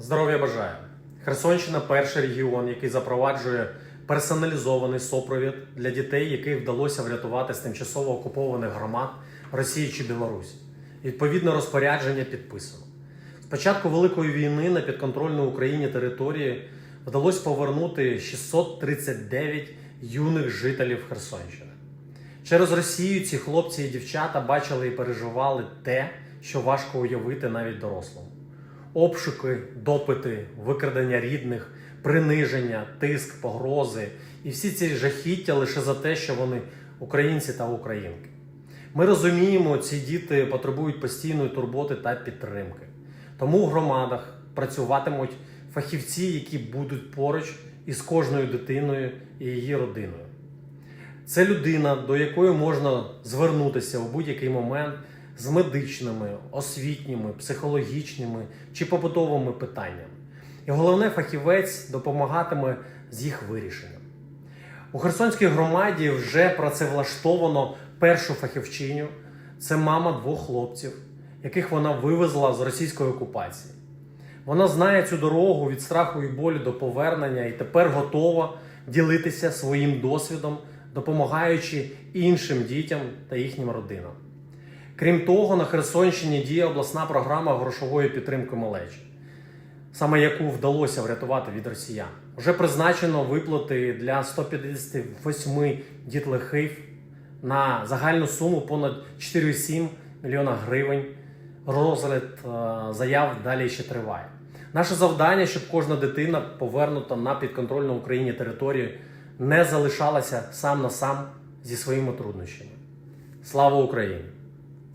Здоров'я бажаю. Херсонщина перший регіон, який запроваджує персоналізований сопровід для дітей, яких вдалося врятувати з тимчасово окупованих громад Росії чи Білорусі. Відповідне розпорядження підписано. З початку Великої війни на підконтрольну Україні території вдалося повернути 639 юних жителів Херсонщини. Через Росію ці хлопці і дівчата бачили і переживали те, що важко уявити навіть дорослому. Обшуки, допити, викрадення рідних, приниження, тиск, погрози і всі ці жахіття лише за те, що вони українці та українки. Ми розуміємо, ці діти потребують постійної турботи та підтримки. Тому в громадах працюватимуть фахівці, які будуть поруч із кожною дитиною і її родиною. Це людина, до якої можна звернутися у будь-який момент з медичними, освітніми, психологічними чи побутовими питаннями. І головне, фахівець допомагатиме з їх вирішенням. У Херсонській громаді вже працевлаштовано першу фахівчиню. Це мама двох хлопців, яких вона вивезла з російської окупації. Вона знає цю дорогу від страху і болю до повернення і тепер готова ділитися своїм досвідом, допомагаючи іншим дітям та їхнім родинам. Крім того, на Херсонщині діє обласна програма грошової підтримки малечі, саме яку вдалося врятувати від росіян. Вже призначено виплати для 158 дітлахів на загальну суму понад 4,7 мільйона гривень. Розгляд е, заяв далі ще триває. Наше завдання, щоб кожна дитина, повернута на підконтрольну Україні територію, не залишалася сам на сам зі своїми труднощами. Слава Україні!